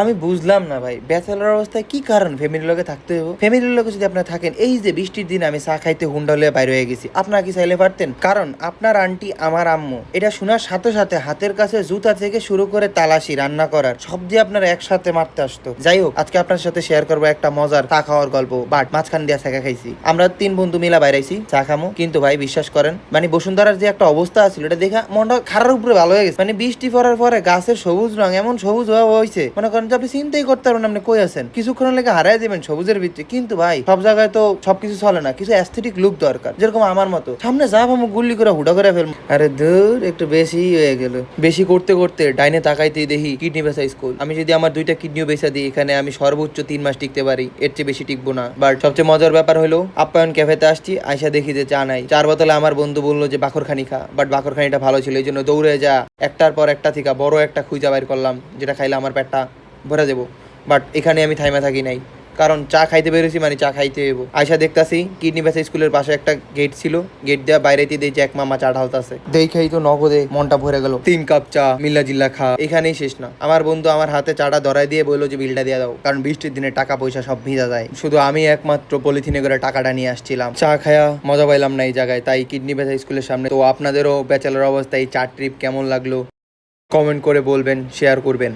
আমি বুঝলাম না ভাই। ব্যাচেলর অবস্থায় কি কারণ? ফ্যামিলির লোকে থাকতে হবে ফ্যামিলির লোকে যদি আপনারা থাকেন, এই যে বৃষ্টির দিন আমি চা খাইতে হুন্ডা হলে বাইরে হয়ে গেছি। আপনারা কি চাইলে পারতেন? কারণ আপনার আন্টি, আমার আম্মু, এটা শোনার সাথে সাথে হাতের কাছে জুতা থেকে শুরু করে তালাশি, রান্না করার, সব দিয়ে আপনারা একসাথে মারতে আসতো। যাই হোক, আজকে আপনার সাথে শেয়ার করব একটা মজার চা খাওয়ার গল্প, বাট মাঝখান দিয়ে শেখা খাইছি। আমরা তিন বন্ধু মিলা বাইরাইছি চা খামো। কিন্তু ভাই, বিশ্বাস করেন মানে বসুন্ধরার যে একটা অবস্থা ছিল এটা দেখা মনটা খারাপ উপরে ভালো হয়ে গেছে। মানে বৃষ্টি পড়ার পরে গাছের সবুজ রং, এমন সবুজ হওয়া হয়েছে মনে করেন যে আপনি চিন্তাই করতে পারবেন আপনি কই আছেন? কিছুক্ষণ লেগে হারাই দেবেন, সবুজের ভিতরে কিন্তু ভাই, সব জায়গায় তো সবকিছু চলে না, কিছু অ্যাস্থেটিক লুক দরকার। যেরকম আমার মতো। সামনে যা আমি গুল্লি করে হুডা করে ফেলব। আরে দূর একটু বেশি হয়ে গেল। বেশি করতে করতে ডাইনে তাকাইতে দেখি কিডনি বেসা স্কুল। আমি যদি আমার দুইটা কিডনিও বেসা দিই, এখানে আমি সর্বোচ্চ তিন মাস টিকতে পারি। এর চেয়ে বেশি টিকবো না। বাট সবচেয়ে মজার ব্যাপার হলো, আপ্যায়ন ক্যাফেতে আসছি, আইসা দেখি যে চা নাই। চার বোতলে আমার বন্ধু বলল যে, বাখরখানি খা। বাট বাখরখানিটা ভালো ছিল এই জন্য দৌড়ে যা। একটার পর একটা থেকে বড় একটা খুঁজা বাইর করলাম, যেটা খাইলে আমার পেটটা ভরে যাব। বাট এখানে আমি থাইমা থাকি নাই। কারণ চা খাইতে বেরোছি মানে চা খাইতে হইব। আয়সা দেখতাছি, কিডনি বেসা স্কুলের পাশে একটা গেট ছিল। গেট দেওয়া বাইরেতে দেখছি এক মামা চা ঢালতাছে। দেখেই তো নগদে মনটা ভরে গেল। তিন কাপ চা, মিল্লা জিল্লা খা, এখানেই শেষ না। আমার বন্ধু আমার হাতে চাটা ধরাই দিয়ে বলল যে বিলটা দিয়ে দাও। কারণ বৃষ্টির দিনে টাকা পয়সা সব ভিজা যায়। শুধু আমি একমাত্র পলিথিনে করে টাকাটা নিয়ে আসছিলাম। চা খায়া মজা পাইলাম না এই জায়গায়। তাই কিডনি বেসা স্কুলের সামনে। তো আপনাদেরও ব্যাচেলার অবস্থায় এই চা ট্রিপ কেমন লাগল? কমেন্ট করে বলবেন শেয়ার করবেন।